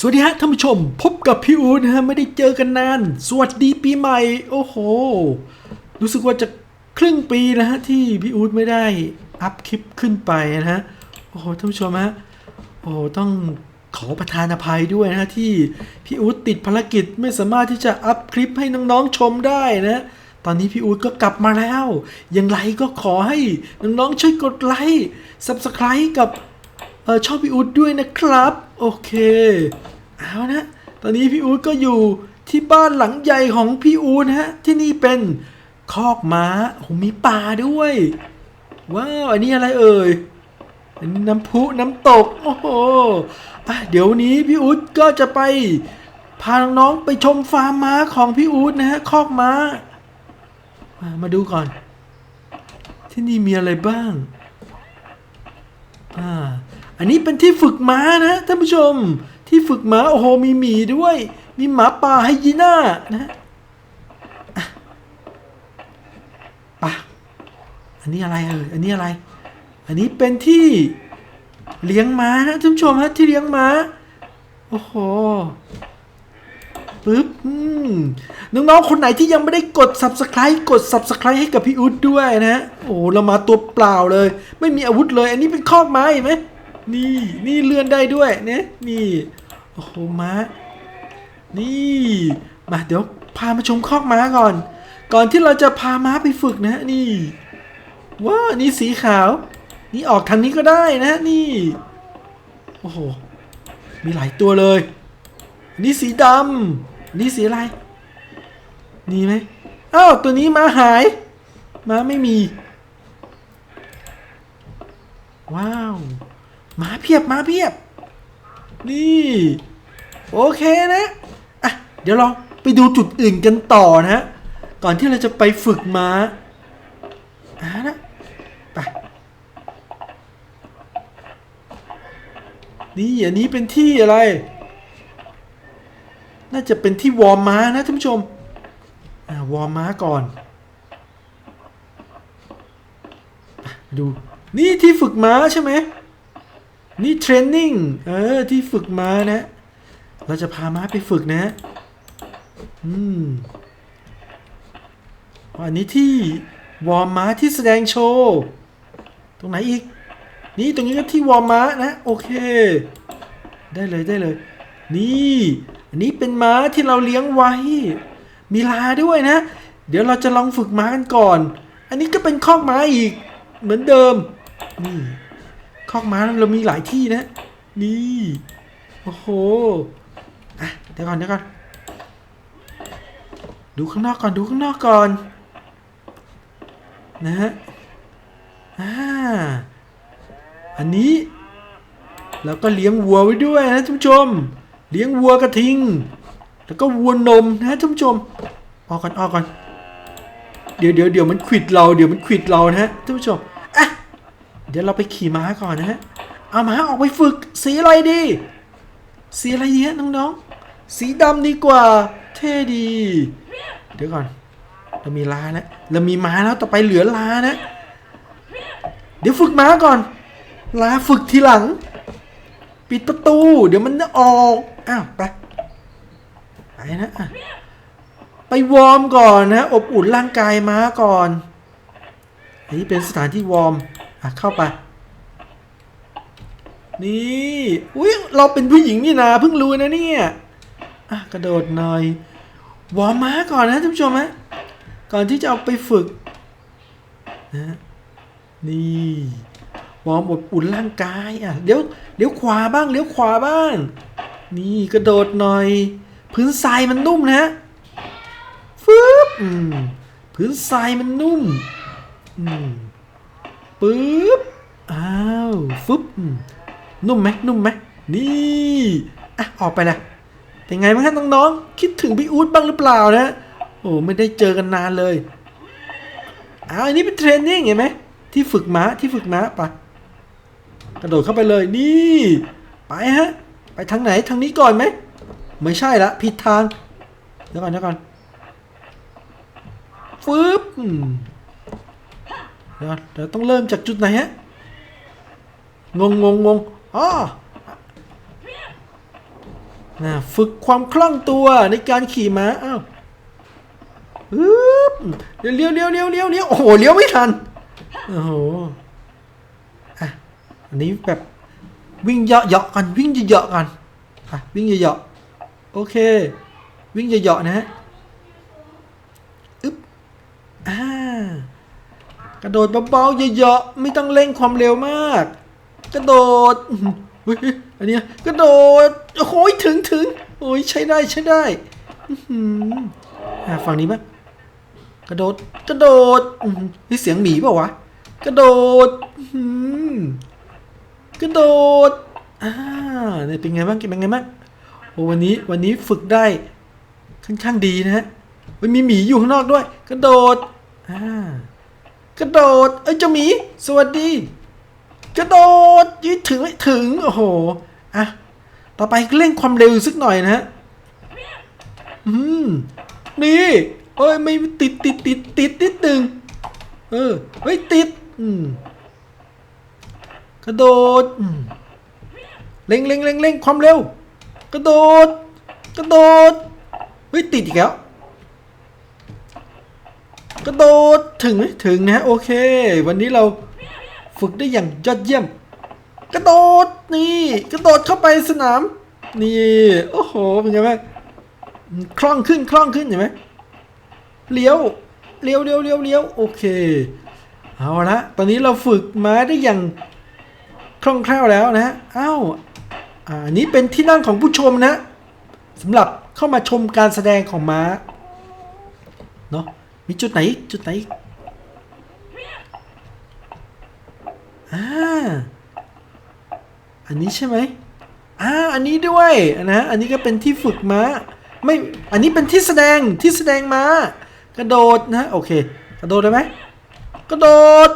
สวัสดีฮะท่านผู้ชม พบกับพี่อูดนะฮะไม่ได้เจอกันนาน สวัสดีปีใหม่ โอ้โห รู้สึกว่าจะครึ่งปีนะฮะที่พี่อูดไม่ได้อัพคลิปขึ้นไปนะฮะโอ้โหท่านผู้ชมฮะโอ้ต้องขอประทานอภัยด้วยนะฮะที่พี่อูดติดภารกิจไม่สามารถที่จะอัพคลิปให้น้องๆชมได้นะตอนนี้พี่อูดก็กลับมาแล้วอย่างไรก็ขอให้น้องๆช่วยกดไลค์ Subscribe กับ ออชอบพี่อู๊ดด้วยนะครับ โอเค เอานะตอนนี้พี่อู๊ดก็อยู่ที่บ้านหลังใหญ่ของพี่อู๊ดนะฮะ ที่นี่เป็นคอกม้าโหมีป่าด้วย ว้าว อันนี้อะไรเอ่ยอันนี้น้ำพุน้ำตก โอ้โหอะเดี๋ยวนี้พี่อู๊ดก็จะไป พาน้องๆไปชมฟาร์มม้าของพี่อู๊ดนะฮะ คอกม้า มามาดูก่อน ที่นี่มีอะไรบ้าง อ่า อันนี้เป็นที่ฝึกม้านะท่านผู้ชม ที่ฝึกม้าโอ้โหมีหมีด้วย มีหมาป่าไฮยีน่านะอะไปะอันนี้อะไรเอ่ยอันนี้อะไร อันนี้เป็นที่เลี้ยงม้านะท่านผู้ชมฮะที่เลี้ยงม้าโอ้โหปึ๊บอืมน้องๆ คนไหนที่ยังไม่ได้กด subscribe กด subscribe ให้กับพี่อุ๊ดด้วยนะ โอ้เรามาตัวเปล่าเลย ไม่มีอาวุธเลย อันนี้เป็นคอไม้เห็นไหม นี่นี่เลื่อนได้ด้วยเนี่ยนี่โอ้โหม้านี่มาเดี๋ยวพามาชมคอกม้าก่อน ก่อนที่เราจะพาม้าไปฝึกนะนี่ว้าวนี่สีขาว นี่ออกทางนี้ก็ได้นะนี่โอ้โหมีหลายตัวเลย นี่สีดำนี่สีอะไรนี่ไหมอ้าวตัวนี้มาหายมาไม่มี ว้าว มาเพียบมาเพียบ นี่ โอเคนะอะเดี๋ยวเราไปดูจุดอื่นกันต่อนะ ก่อนที่เราจะไปฝึกม้าอ่านะไปนี่อันนี้เป็นที่อะไร น่าจะเป็นที่วอร์มม้านะท่านผู้ชมอ่าวอร์มม้าก่อนดู นี่ที่ฝึกม้าใช่ไหม นี่เทรนนิ่งเออที่ฝึกมานะ เราจะพาม้าไปฝึกนะ อืมอันนี้ที่วอร์มม้าที่แสดงโชว์ตรงไหนอีก นี่ตรงนี้ก็ที่วอร์มม้านะ โอเค ได้เลยได้เลย นี่อันนี้เป็นม้าที่เราเลี้ยงไว้ มีลาด้วยนะ เดี๋ยวเราจะลองฝึกม้ากันก่อน อันนี้ก็เป็นคอกม้าอีกเหมือนเดิมนี่ คอกม้าเรามีหลายที่นะ นี่โอ้โหอะเดี๋ยวก่อนเดี๋ยวก่อนดูข้างนอกก่อนดูข้างนอกก่อน นะฮะอ่าอันนี้เราก็เลี้ยงวัวไว้ด้วยนะท่านผู้ชม เลี้ยงวัวกระทิง แล้วก็วัวนมนะท่านผู้ชมออกก่อนออกก่อนเดี๋ยวเดี๋ยวเดี๋ยวมันขิดเราเดี๋ยวมันขิดเรานะฮะท่านผู้ชม เดี๋ยวเราไปขี่ม้าก่อนนะฮะ เอาม้าออกไปฝึก สีอะไรดี สีอะไรดีฮะน้องๆ สีดำดีกว่า เท่ดี เดี๋ยวก่อน เรามีลาแล้วเรามีม้าแล้วต่อไปเหลือลานะ เดี๋ยวฝึกม้าก่อน ลาฝึกทีหลัง ปิดประตู เดี๋ยวมันจะออก อ้าวไป ไปนะไปวอร์มก่อนนะ อบอุ่นร่างกายม้าก่อนอันนี้เป็นสถานที่วอร์ม อะเข้าไป นี่อุ้ยเราเป็นผู้หญิงนี่นาเพิ่งรู้นะเนี่ยอะกระโดดหน่อยวอร์มม้าก่อนนะท่านผู้ชมฮะก่อนที่จะเอาไปฝึกนะนี่วอร์มอบอุ่นร่างกายอะเดี๋ยวเดี๋ยวขวาบ้างเลี้ยวขวาบ้าง นี่กระโดดหน่อย พื้นทรายมันนุ่มนะฟึบพื้นทรายมันนุ่ม อืม ปึ๊บ อ้าว ฟึบ นุ่มไหมนุ่มไหมนี่อะออกไปนะเป็นไงบ้างฮะน้องๆคิดถึงพี่อู๊ดบ้างหรือเปล่านะ โอ้ไม่ได้เจอกันนานเลยอ้าวอันนี้เป็นเทรนนิ่งเห็นไหมที่ฝึกม้าที่ฝึกม้าปะกระโดดเข้าไปเลยนี่ ไปฮะ ไปทางไหนทางนี้ก่อนไหมไม่ใช่ละผิดทางเดี๋ยวก่อนเดี๋ยวก่อนฟึบ เดี๋ยวเดี๋ยวต้องเริ่มจากจุดไหนฮะ งงงงงงอ๋อนะฝึกความคล่องตัวในการขี่ม้า อ้าวปึ๊บเลี้ยวเลี้ยวเลี้ยวเลี้ยวเลี้ยวโอ้โห เลี้ยวไม่ทัน โอ้โห อะ อันนี้แบบวิ่งเหยาะๆกัน วิ่งเหยาะๆกัน อะ วิ่งเหยาะๆโอเค วิ่งเหยาะๆนะฮะอึ๊บอ่า กระโดดเบาๆเยาะๆไม่ต้องเร่งความเร็วมาก กระโดดอันนี้กระโดดโอ้โหถึงถึงโอ้ยใช้ได้ใช้ได้อ่าฝั่งนี้บ้างกระโดดกระโดดนี่เสียงหมีเปล่าวะกระโดดกระโดดอ่าเนี่ยเป็นไงบ้างเป็นไงบ้างโอ้วันนี้วันนี้ฝึกได้ค่อนข้างดีนะฮะเฮ้ยมีหมีอยู่ข้างนอกด้วย กระโดดอ่า กระโดด เอ้ยเจ้าหมี สวัสดี กระโดดยืดถึงไม่ถึง โอ้โห อะ ต่อไปเร่งความเร็วสักหน่อยนะฮะ อืม นี่เอ้ย ไม่ติดติดติดติดนิดหนึ่งเออ เฮ้ย ติด อืม กระโดด อืมเร่งเร่งเร่งเร่งความเร็ว กระโดด กระโดด เฮ้ย ติดอีกแล้ว กระโดดถึงไหมถึงนะโอเค วันนี้เราฝึกได้อย่างยอดเยี่ยม กระโดดนี่ กระโดดเข้าไปสนาม นี่โอ้โหเป็นไงบ้างคล่องขึ้นคล่องขึ้นเห็นไหมเลี้ยวเลี้ยวเลี้ยวเลี้ยวเลี้ยวโอเคเอาละตอนนี้เราฝึกม้าได้อย่างคล่องแคล่วแล้วนะอ้าวอ่าอันนี้เป็นที่นั่งของผู้ชมนะสำหรับเข้ามาชมการแสดงของม้าเนาะ มีจุดไหนจุดไหนอ่าอันนี้ใช่ไหมอ่าอันนี้ด้วยนะอันนี้ก็เป็นที่ฝึกม้าไม่อันนี้เป็นที่แสดงที่แสดงม้ากระโดดนะโอเค กระโดดได้ไหมกระโดด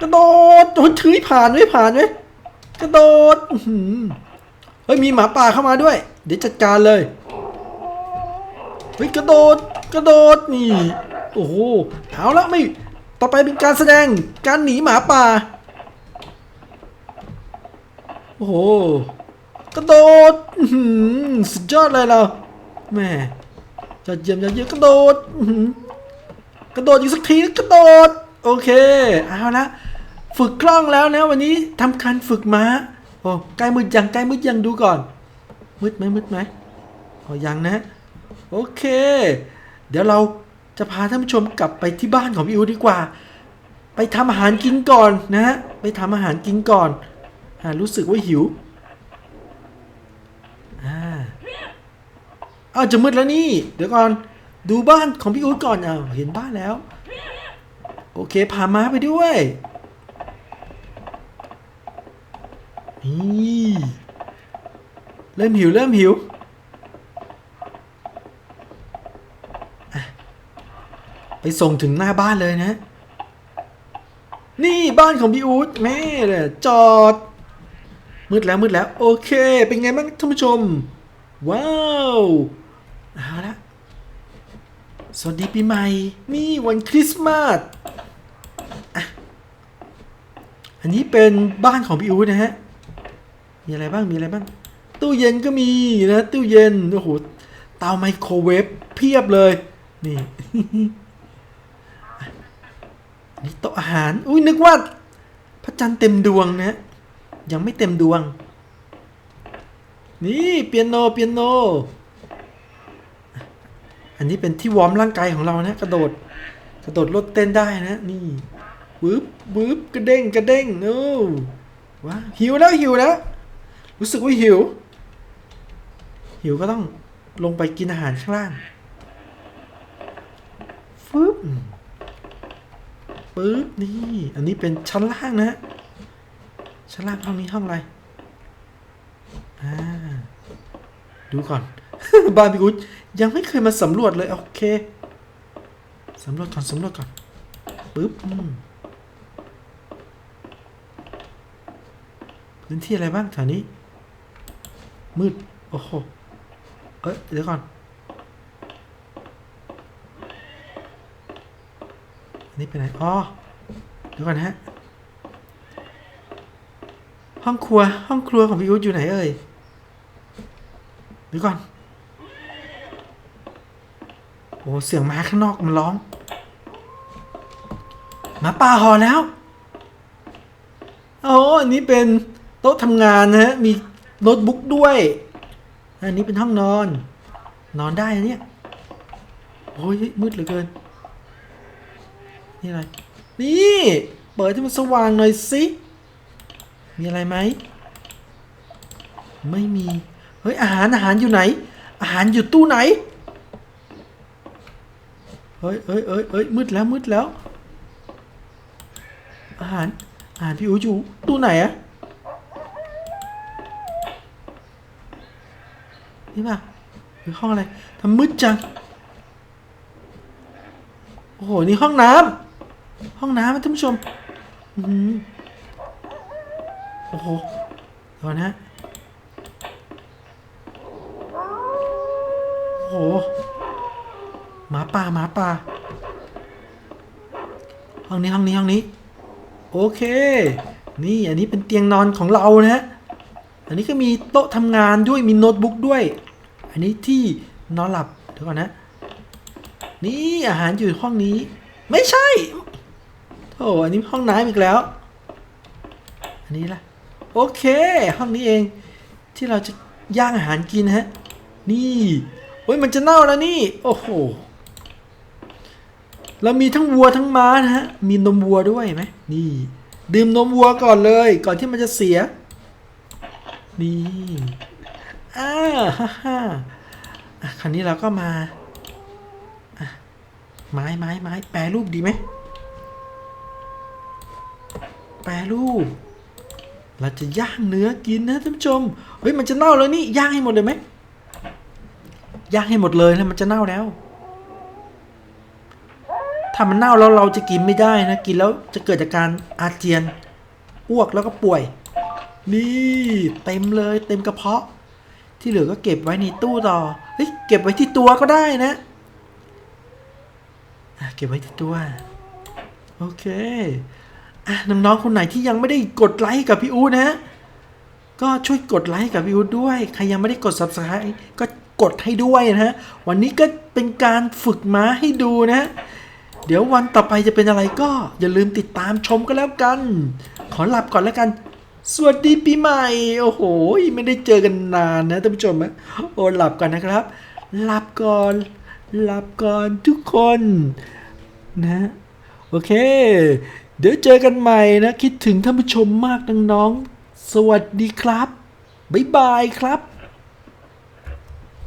กระโดดโดนถือผ่านไหมผ่านไหมกระโดดเฮ้ยมีหมาป่าเข้ามาด้วย เดี๋ยวจัดการเลยเฮ้ยกระโดดกระโดดนี่ โอ้โหเอาละไม่ต่อไปเป็นการแสดงการหนีหมาป่า โอ้โหกระโดดสุดยอดเลยเราแม่ยอดเยี่ยมยอดเยี่ยมกระโดดกระโดดอีกสักทีกระโดด โอเคเอาละฝึกคล่องแล้วนะวันนี้ทำการฝึกม้าโอ้ใกล้มืดยังใกล้มืดยังดูก่อนมืดไหมมืดไหมอ๋อยังนะ โอเค เดี๋ยวเรา จะพาท่านผู้ชมกลับไปที่บ้านของพี่อูดีกว่า ไปทำอาหารกินก่อนนะฮะไปทำอาหารกินก่อนอ่ารู้สึกว่าหิวอ่าอ้าวจะมืดแล้วนี่ เดี๋ยวก่อนดูบ้านของพี่อู๊ดก่อนอ้าวเห็นบ้านแล้ว โอเคพาม้าไปด้วยนี่เริ่มหิวเริ่มหิวอะไป ส่งถึงหน้าบ้านเลยนะ นี่บ้านของพี่อู๊ดแม่เลยจอด มืดแล้วมืดแล้ว โอเค เป็นไงบ้างท่านผู้ชม ว้าวเอาละสวัสดีปีใหม่ นี่วันคริสต์มาสอันนี้เป็นบ้านของพี่อู๊ดนะฮะ มีอะไรบ้าง มีอะไรบ้าง ตู้เย็นก็มีนะ ตู้เย็น โอ้โห เตาไมโครเวฟเพียบเลย นี่ นี่โต๊ะอาหาร อุ้ยนึกว่า พระจันทร์เต็มดวงนะ ยังไม่เต็มดวง นี่เปียโนเปียโน อันนี้เป็นที่วอร์มร่างกายของเรานะ กระโดด กระโดดลดเต้นได้นะ นี่วืบวืบกระเด้งกระเด้งโอ้ว้าหิวแล้วหิวแล้ว รู้สึกว่าหิว หิวก็ต้องลงไปกินอาหารข้างล่างฟึ๊บ ปึ๊บนี่ อันนี้เป็นชั้นล่างนะชั้นล่างห้องนี้ห้องอะไรอ่าดูก่อน บ้านพี่กุ๊ดยังไม่เคยมาสำรวจเลย โอเคสำรวจก่อนสำรวจก่อนปึ๊บพื้นที่อะไรบ้างแถวนี้ มืด โอ้โห เอ้ยเดี๋ยวก่อนันนี้ไปไหนอ๋อเดี๋ยวก่อนนะฮะ ห้องครัว ห้องครัวของพี่อุ๊ดอยู่ไหนเอ่ยเดี๋ยวก่อน โอ้เสียงหมาข้างนอกมันร้อง หมาป่าหอแล้ว โอ้อันนี้เป็นโต๊ะทำงานนะฮะ มีโน้ตบุ๊กด้วย อันนี้เป็นห้องนอน นอนได้นเนี่ย โอ้ยมืดเหลือเกิน นี่อะไร นี่ เปิดให้มันสว่างหน่อยสิ มีอะไรไหม ไม่มี เฮ้ย อาหารอาหารอยู่ไหน อาหารอยู่ตู้ไหน เฮ้ยเฮ้ยเฮ้ยเฮ้ยมืดแล้วมืดแล้ว อาหาร อาหารพี่อูอยู่ตู้ไหนอะนี่ป่ะหรือห้องอะไรทำมืดจัง โอ้โห นี่ห้องน้ำ ห้องน้ำนะท่านผู้ชมอืมโอ้โหเดี๋ยวนะโอ้โหหมาป่าหมาป่าห้องนี้ห้องนี้ห้องนี้ โอเค นี่อันนี้เป็นเตียงนอนของเรานะฮะอันนี้ก็มีโต๊ะทำงานด้วยมีโน้ตบุ๊กด้วย อันนี้ที่นอนหลับเดี๋ยวก่อนนะ นี่อาหารอยู่ห้องนี้ ไม่ใช่ โอ้อันนี้ห้องน้ำอีกแล้ว อันนี้ล่ะ โอเค ห้องนี้เอง ที่เราจะย่างอาหารกินฮะ นี่โอ้ยมันจะเน่าแล้วนี่ โอ้โหเรามีทั้งวัวทั้งม้านะฮะ มีนมวัวด้วยไหมนี่ ดื่มนมวัวก่อนเลย ก่อนที่มันจะเสีย นี่อ่าฮ่าฮ่าคราวนี้เราก็มาอะไม้ไม้ไม้แปรรูปดีไหม แปรรูป เราจะย่างเนื้อกินนะท่านผู้ชม เฮ้ยมันจะเน่าแล้วนี่ย่างให้หมดเลยไหมย่างให้หมดเลยแล้วมันจะเน่าแล้ว ถ้ามันเน่าแล้วเราจะกินไม่ได้นะกินแล้วจะเกิดจากการอาเจียนอ้วกแล้วก็ป่วย นี่เต็มเลยเต็มกระเพาะ ที่เหลือก็เก็บไว้ในตู้ต่อ เฮ้ยเก็บไว้ที่ตัวก็ได้นะอะเก็บไว้ที่ตัว โอเค อะน้องๆคนไหนที่ยังไม่ได้กดไลค์กับพี่อู๊ดนะ ก็ช่วยกดไลค์กับพี่อู๊ดด้วย ใครยังไม่ได้กด subscribe ก็กดให้ด้วยนะฮะ วันนี้ก็เป็นการฝึกม้าให้ดูนะ เดี๋ยววันต่อไปจะเป็นอะไรก็ อย่าลืมติดตามชมก็แล้วกัน ขอหลับก่อนแล้วกัน สวัสดีปีใหม่ โอ้โห ไม่ได้เจอกันนานนะท่านผู้ชมนะโอ้หลับก่อนนะครับ หลับก่อน หลับก่อนทุกคนนะ โอเค เดี๋ยวเจอกันใหม่นะ คิดถึงท่านผู้ชมมากน้องๆสวัสดีครับ บ๊ายบายครับ